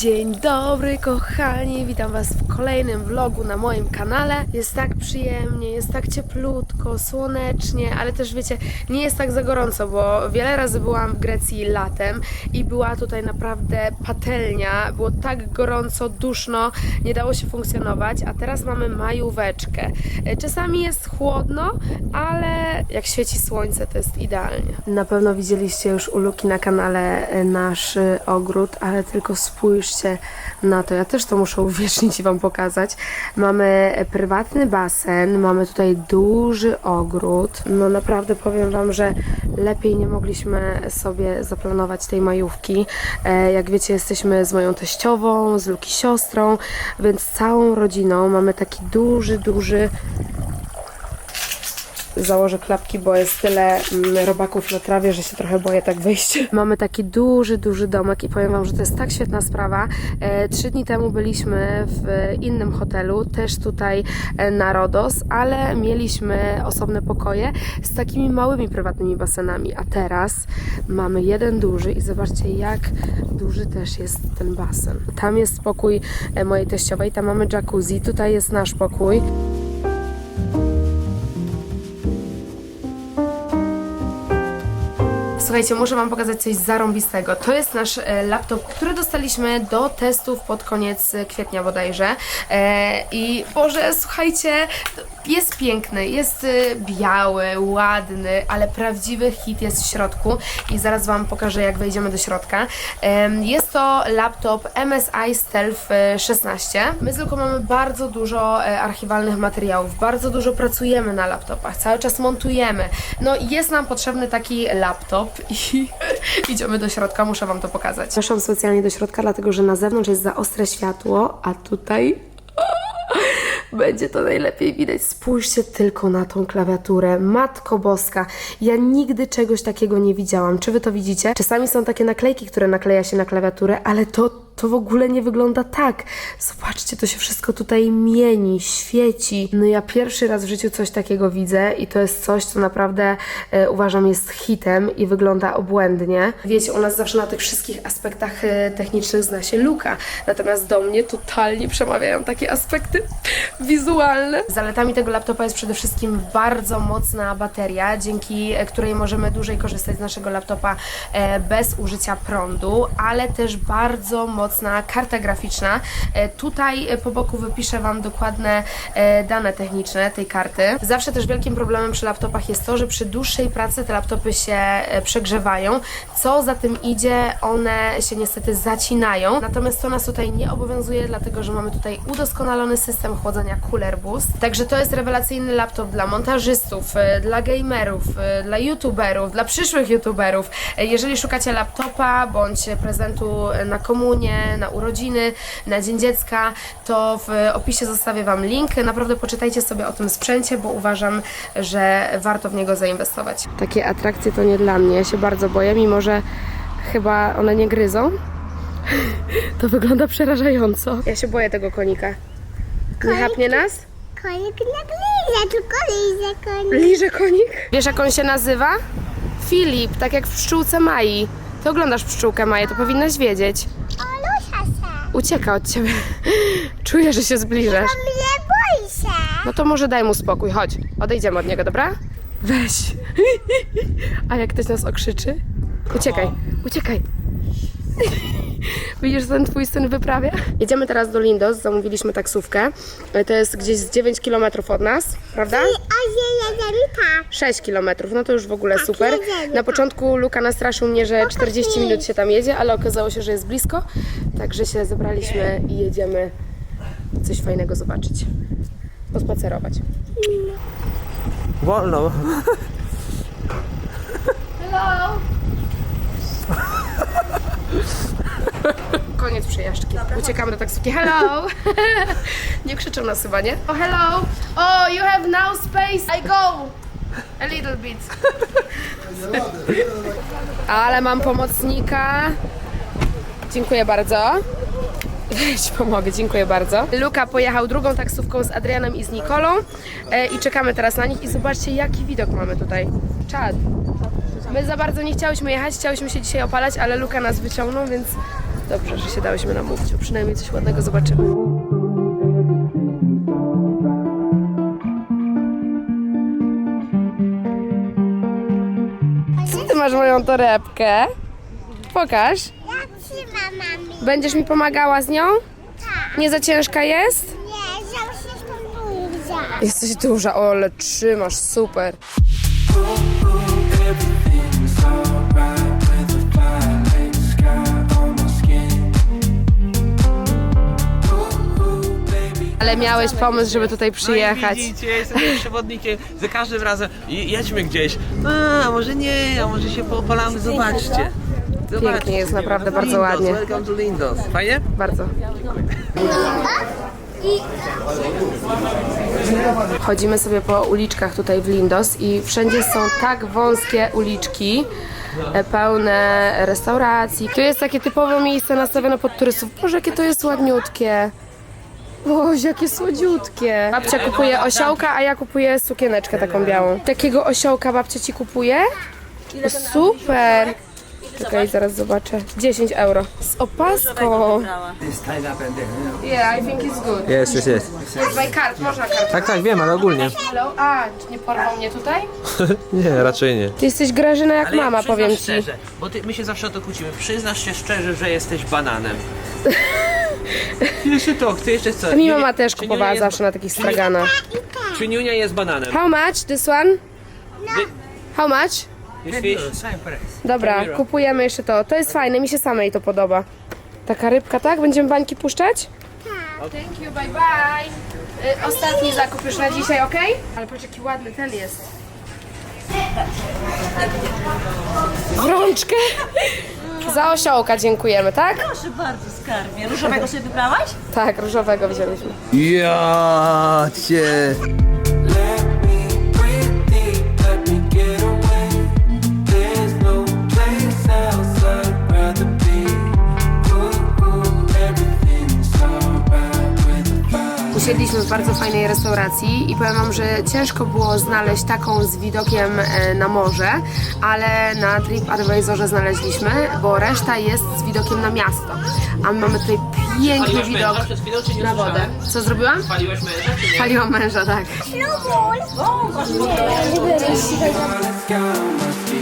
Dzień dobry kochani, witam Was w kolejnym vlogu na moim kanale. Jest tak przyjemnie, jest tak cieplutko, słonecznie, ale też wiecie, nie jest tak za gorąco, bo wiele razy byłam w Grecji latem i była tutaj naprawdę patelnia, było tak gorąco, duszno, nie dało się funkcjonować, a teraz mamy majóweczkę. E, Czasami jest chłodno, ale jak świeci słońce, to jest idealnie. Na pewno widzieliście już u Luki na kanale e, nasz e, ogród, ale tylko spójrzcie na to. Ja też to muszę uwiecznić i Wam pokazać. Mamy prywatny basen, mamy tutaj duży ogród. No naprawdę powiem Wam, że lepiej nie mogliśmy sobie zaplanować tej majówki. E, Jak wiecie, jesteśmy z moją teściową, z Luki siostrą, więc całą rodziną mamy taki duży, duży założę klapki, bo jest tyle mm, robaków na trawie, że się trochę boję tak wyjść. Mamy taki duży, duży domek i powiem Wam, że to jest tak świetna sprawa. E, Trzy dni temu byliśmy w innym hotelu, też tutaj e, na Rodos, ale mieliśmy osobne pokoje z takimi małymi prywatnymi basenami, a teraz mamy jeden duży i zobaczcie jak duży też jest ten basen. Tam jest spokój e, mojej teściowej, tam mamy jacuzzi, tutaj jest nasz pokój. Słuchajcie, muszę Wam pokazać coś zarąbistego. To jest nasz e, laptop, który dostaliśmy do testów pod koniec e, kwietnia bodajże. E, I Boże, słuchajcie, jest piękny, jest e, biały, ładny, ale prawdziwy hit jest w środku i zaraz Wam pokażę, jak wejdziemy do środka. Jest to laptop MSI Stealth e, 16. My z Luką mamy bardzo dużo e, archiwalnych materiałów, bardzo dużo pracujemy na laptopach, cały czas montujemy. No jest nam potrzebny taki laptop i idziemy do środka, muszę Wam to pokazać. Weszłam specjalnie do środka, dlatego że na zewnątrz jest za ostre światło, a tutaj będzie to najlepiej widać. Spójrzcie tylko na tą klawiaturę. Matko Boska, ja nigdy czegoś takiego nie widziałam. Czy wy to widzicie? Czasami są takie naklejki, które nakleja się na klawiaturę, ale to, to w ogóle nie wygląda tak. Zobaczcie, to się wszystko tutaj mieni, świeci. No ja pierwszy raz w życiu coś takiego widzę i to jest coś, co naprawdę e, uważam jest hitem i wygląda obłędnie. Wiecie, u nas zawsze na tych wszystkich aspektach e, technicznych zna się luka, natomiast do mnie totalnie przemawiają takie aspekty wizualne. Zaletami tego laptopa jest przede wszystkim bardzo mocna bateria, dzięki e, której możemy dłużej korzystać z naszego laptopa e, bez użycia prądu, ale też bardzo mocna karta graficzna. E, Tutaj e, po boku wypiszę Wam dokładne e, dane techniczne tej karty. Zawsze też wielkim problemem przy laptopach jest to, że przy dłuższej pracy te laptopy się przegrzewają, co za tym idzie, one się niestety zacinają. Natomiast to nas tutaj nie obowiązuje, dlatego że mamy tutaj udoskonalony system chłodzenia Cooler Boost. Także to jest rewelacyjny laptop dla montażystów, dla gamerów, dla youtuberów, dla przyszłych youtuberów. Jeżeli szukacie laptopa bądź prezentu na na urodziny, na Dzień Dziecka, to w opisie zostawię Wam link. Naprawdę poczytajcie sobie o tym sprzęcie, bo uważam, że warto w niego zainwestować. Takie atrakcje to nie dla mnie. Ja się bardzo boję, mimo że chyba one nie gryzą. To wygląda przerażająco. Ja się boję tego konika. Nie chapnie nas? Konik na gliże, tylko liże konik. Liże konik. Wiesz jak on się nazywa? Filip, tak jak w pszczółce Mai. Ty oglądasz pszczółkę Maję, to powinnaś wiedzieć. Ucieka od ciebie. Czuję, że się zbliżasz. Mnie boi się. No to może daj mu spokój, chodź. Odejdziemy od niego, dobra? Weź. A jak ktoś nas okrzyczy? Uciekaj, uciekaj. Widzisz, ten twój syn wyprawia? Jedziemy teraz do Lindos, zamówiliśmy taksówkę. To jest gdzieś z 9 km od nas, prawda? Jedelita. 6 km, no to już w ogóle super. jedziemy, Na początku Luka nastraszył mnie, że 40 minut się tam jedzie, ale okazało się, że jest blisko. Także się zebraliśmy i jedziemy coś fajnego zobaczyć. Pospacerować. Wolno. Hello! Koniec przejażdżki. Uciekamy do taksówki. Hello! nie krzyczą nas chyba, nie? Oh, hello! Oh, you have now space! I go! A little bit. Ale mam pomocnika. Dziękuję bardzo. Weź, pomogę, dziękuję bardzo. Luka pojechał drugą taksówką z Adrianem i z Nikolą e, i czekamy teraz na nich i zobaczcie jaki widok mamy tutaj. Czad. My za bardzo nie chciałyśmy jechać, chciałyśmy się dzisiaj opalać, ale Luka nas wyciągnął, więc Dobrze, że się dałyśmy namówić, bo przynajmniej coś ładnego zobaczymy. Ty masz moją torebkę. Pokaż. Ja trzymam mami. Będziesz mi pomagała z nią? Tak. Nie za ciężka jest? Nie, zawsze spróbuję. Jesteś duża, o, ale trzymasz, super. Ale miałeś pomysł, żeby tutaj przyjechać. No i widzicie, ja jestem tym przewodnikiem. Za każdym razem "Je- jedźmy gdzieś. A, może nie, a może się popalamy, zobaczcie. Zobaczcie. Pięknie jest, naprawdę Lindos, bardzo ładnie. Welcome to Lindos. Fajnie? Bardzo. Chodzimy sobie po uliczkach tutaj w Lindos i wszędzie są tak wąskie uliczki, e, pełne restauracji. Tu jest takie typowe miejsce nastawione pod turystów. Boże, jakie to jest ładniutkie. Boże, jakie słodziutkie. Babcia kupuje osiołka, a ja kupuję sukieneczkę taką białą. Takiego osiołka babcia ci kupuje? Super! Czekaj, zaraz zobaczę. 10 euro. Z opaską. Yeah, I think it's good. Jest, jest, jest. Jest by card, można card. Tak, tak, wiem, ale ogólnie. Hello? A, czy nie porwał mnie tutaj? Nie, raczej nie. Ty jesteś Grażyna jak Ale mama, przyznasz powiem ci. szczerze, bo ty, my się zawsze o to kłócimy. Przyznasz się szczerze, że jesteś bananem. Jeszcze to, chcę jeszcze co? Mi mama też czy Niunia kupowała jest- zawsze na takich straganach. Czy Niunia jest bananem? How much this one? How much? Jest fish? Dobra, kupujemy jeszcze to. To jest fajne, mi się samej to podoba. Taka rybka, tak? Będziemy bańki puszczać? Tak. Thank you, bye bye. Y, ostatni zakup już na dzisiaj, ok? Ale patrz jaki ładny ten jest. W rączkę? Za osiołka dziękujemy, tak? Proszę bardzo, skarbie. Różowego sobie wybrałaś? Tak, różowego wzięliśmy. Ja cię. Usiedliśmy w bardzo fajnej restauracji i powiem Wam, że ciężko było znaleźć taką z widokiem e, na morze, ale na TripAdvisorze znaleźliśmy, bo reszta jest z widokiem na miasto. A my mamy tutaj piękny Paliłaś widok na wodę. Co zrobiłam? Paliłaś męża, czy nie? Paliłam męża, tak.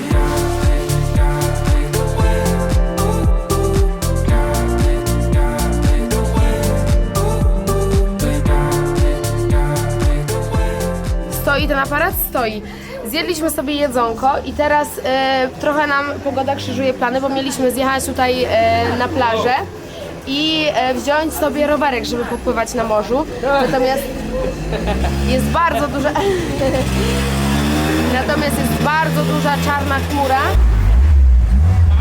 Let's Stoi ten aparat? Stoi. Zjedliśmy sobie jedzonko i teraz e, trochę nam pogoda krzyżuje plany, bo mieliśmy zjechać tutaj e, na plażę i e, wziąć sobie rowerek, żeby popływać na morzu. Natomiast jest bardzo duża... Natomiast jest bardzo duża czarna chmura.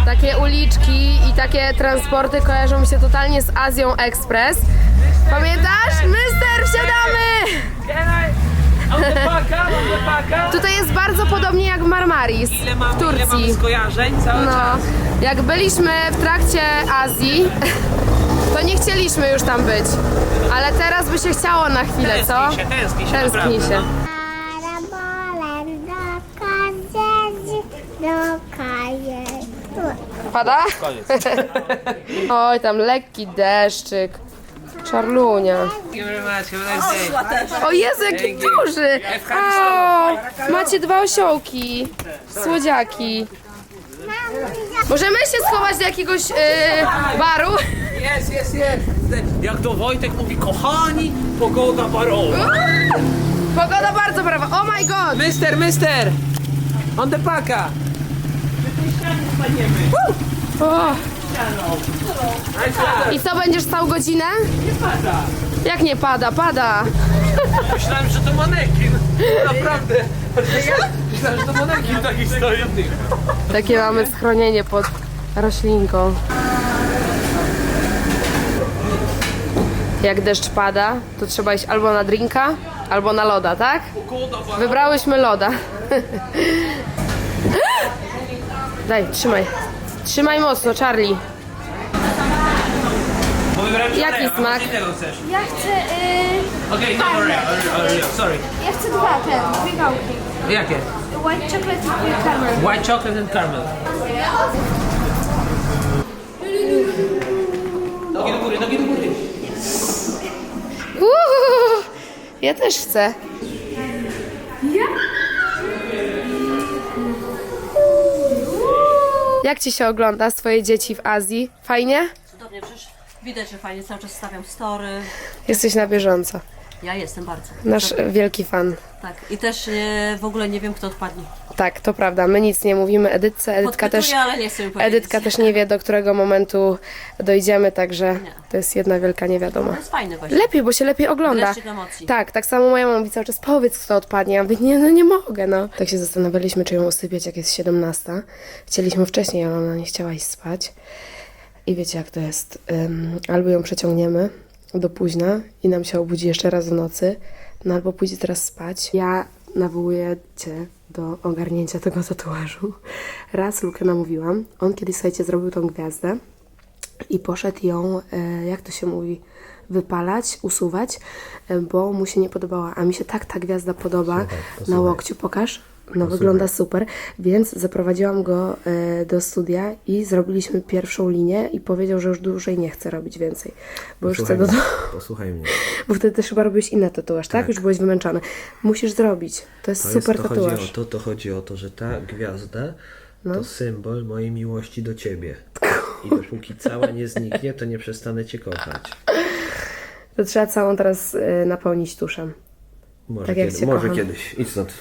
Takie uliczki i takie transporty kojarzą mi się totalnie z Azją Express. Pamiętasz? Mister, wsiadamy! Paka, paka. Tutaj jest bardzo podobnie jak w Marmaris Ile mamy, w ile mamy Turcji. skojarzeń cały No, czas? jak byliśmy w trakcie Azji, to nie chcieliśmy już tam być. Ale teraz by się chciało na chwilę, co? Tęskni się, tęskni się Tęskni naprawdę, się. no. Pada? Koniec. Oj, tam lekki deszczyk. Czarlunia. Thank you very much. Have a nice day. O Jezu, jaki duży! O, macie dwa osiołki. Słodziaki. Możemy się schować do jakiegoś yy, baru? Jest, jest, jest. Jak to Wojtek mówi, kochani, pogoda barowa. Pogoda bardzo prawa. Oh my god! Mister, mister! On the paka! O. I co, będziesz stał godzinę? Nie pada. Jak nie pada? Pada. Myślałem, że to manekin. Naprawdę. Myślałem, że to manekin taki stoi. Takie mamy schronienie pod roślinką. Jak deszcz pada, to trzeba iść albo na drinka, albo na loda, tak? Wybrałyśmy loda. Daj, trzymaj. Trzymaj mocno, Charlie. Bo wybrałem Jaki smak? może innego chcesz? Ja chcę, y, Okej, okay, no, Oreo, Oreo, sorry. ja chcę dwa te, dwie gałki. Jakie? White chocolate i caramel. White chocolate and caramel. Nogi do góry, nogi do góry. Uuu, ja też chcę. Ja? Jak ci się ogląda swoje dzieci w Azji? Fajnie? Cudownie, przecież widać, że fajnie cały czas stawiam story. Jesteś na bieżąco. Ja jestem bardzo. Nasz wielki fan. Tak. I też nie, w ogóle nie wiem, kto odpadnie. Tak, to prawda. My nic nie mówimy Edytce. Edytka też, ale nie chcę powiedzieć. Edytka też nie wie, do którego momentu dojdziemy, także Nie. to jest jedna wielka niewiadoma. To jest fajne właśnie. Lepiej, bo się lepiej ogląda. Emocji. Tak, tak samo moja mama mówi cały czas, powiedz kto odpadnie. Ja mówię, nie, no nie mogę, no. Tak się zastanawialiśmy, czy ją usypiać, jak jest 17. Chcieliśmy wcześniej, ale ona nie chciała iść spać. I wiecie jak to jest. Ym, albo ją przeciągniemy do późna i nam się obudzi jeszcze raz w nocy, no albo pójdzie teraz spać. Ja nawołuję cię do ogarnięcia tego tatuażu. Raz Lukę namówiłam. On kiedyś, słuchajcie, zrobił tą gwiazdę i poszedł ją, e, jak to się mówi, wypalać, usuwać, e, bo mu się nie podobała. A mi się tak ta gwiazda podoba. Na łokciu pokaż. No, wygląda super, więc zaprowadziłam go e, do studia i zrobiliśmy pierwszą linię i powiedział, że już dłużej nie chce robić więcej, bo już chce do. Posłuchaj mnie. Bo wtedy też chyba robiłeś inny tatuaż, tak? Już byłeś wymęczony. Musisz zrobić. To jest To super jest, to chodzi tatuaż. o to, to chodzi o to, że ta gwiazda to symbol mojej miłości do ciebie. I dopóki cała nie zniknie, to nie przestanę cię kochać. To trzeba całą teraz e, napełnić tuszem. Może, Tak jak kiedy, może kocham. kiedyś. Idź stąd.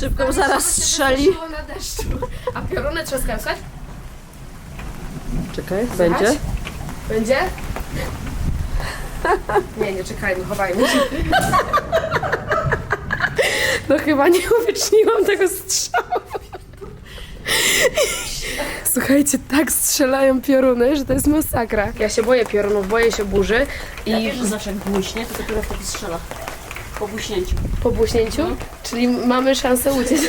Szybko zaraz strzeli. na deszczu. A pioruny trzaskają, słuchaj? Czekaj, Słychać? Będzie? Nie, nie czekajmy, chowajmy się. No chyba nie uwieczniłam tego strzału. Słuchajcie, tak strzelają pioruny, że to jest masakra. Ja się boję piorunów, boję się burzy Ja i wiesz, że zawsze jak to dopiero wtedy strzela. Po błyśnięciu. po błyśnięciu, czyli mamy szansę uciec.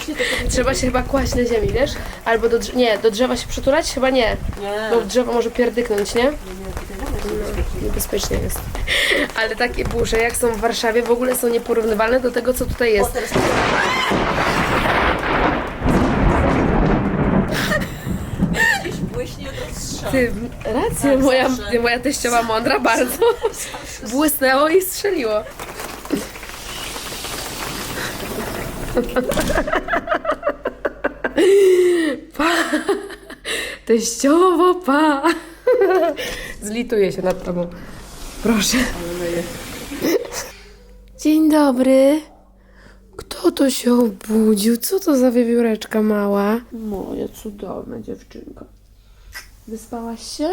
Trzeba się chyba kłaść na ziemi, wiesz? Albo do drzewa, nie, do drzewa się przytulać? Chyba nie, Nie, bo drzewo może pierdyknąć, nie? ogóle jest niebezpiecznie. Jest. Ale takie burze, jak są w Warszawie, w ogóle są nieporównywalne do tego, co tutaj jest. Gdzieś błyśnie. Ty, rację, Tak, moja, zawsze. moja teściowa mądra bardzo. Błysnęło i strzeliło. Pa! Teściowo, pa! Zlituję się nad tobą. Proszę. Dzień dobry. Kto to się obudził? Co to za wiewióreczka mała? Moja cudowna dziewczynka. Wyspałaś się?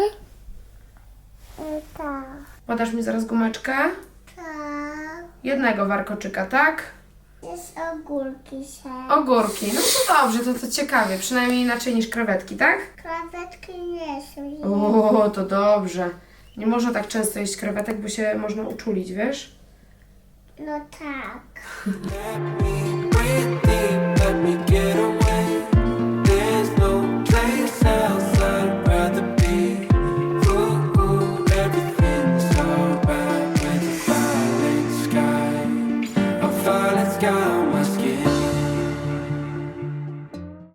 Tak, Podasz mi zaraz gumeczkę? tak. Jednego warkoczyka, tak? Jest ogórki się. Ogórki. No to dobrze, to, to ciekawie. Przynajmniej inaczej niż krewetki, tak? Krewetki nie są. O, to dobrze. Nie można tak często jeść krewetek, bo się można uczulić, wiesz? No tak.